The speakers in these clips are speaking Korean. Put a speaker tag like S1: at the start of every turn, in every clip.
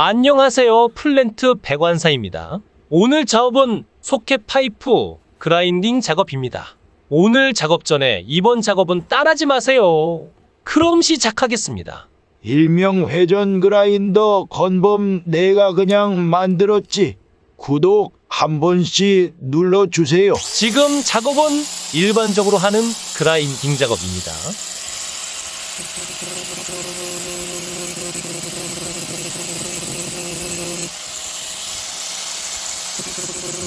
S1: 안녕하세요. 플랜트 백완사입니다. 오늘 작업은 소켓 파이프 그라인딩 작업입니다. 오늘 작업 전에 이번 작업은 따라하지 마세요. 그럼 시작하겠습니다.
S2: 일명 회전 그라인더 건범 내가 그냥 만들었지. 구독 한 번씩 눌러주세요.
S1: 지금 작업은 일반적으로 하는 그라인딩 작업입니다.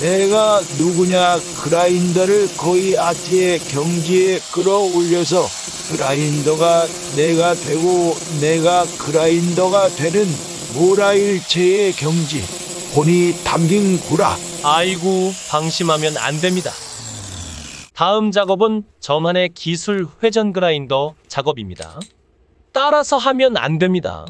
S2: 내가 누구냐 그라인더를 거의 아트의 경지에 끌어올려서 그라인더가 내가 되고 내가 그라인더가 되는 모라일체의 경지 혼이 담긴 구라
S1: 아이고, 방심하면 안 됩니다. 다음 작업은 저만의 기술 회전 그라인더 작업입니다. 따라서 하면 안 됩니다.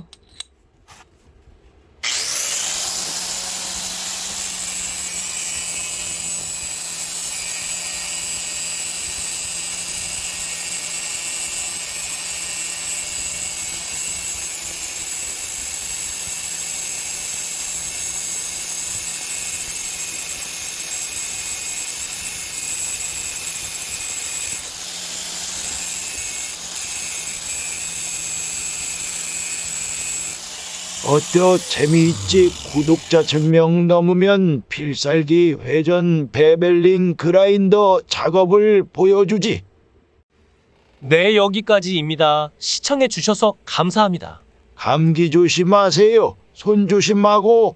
S2: 어때요 재미있지 구독자 1000명 넘으면 필살기 회전 베벨링 그라인더 작업을 보여주지
S1: 네, 여기까지입니다. 시청해 주셔서 감사합니다.
S2: 감기 조심하세요 손 조심하고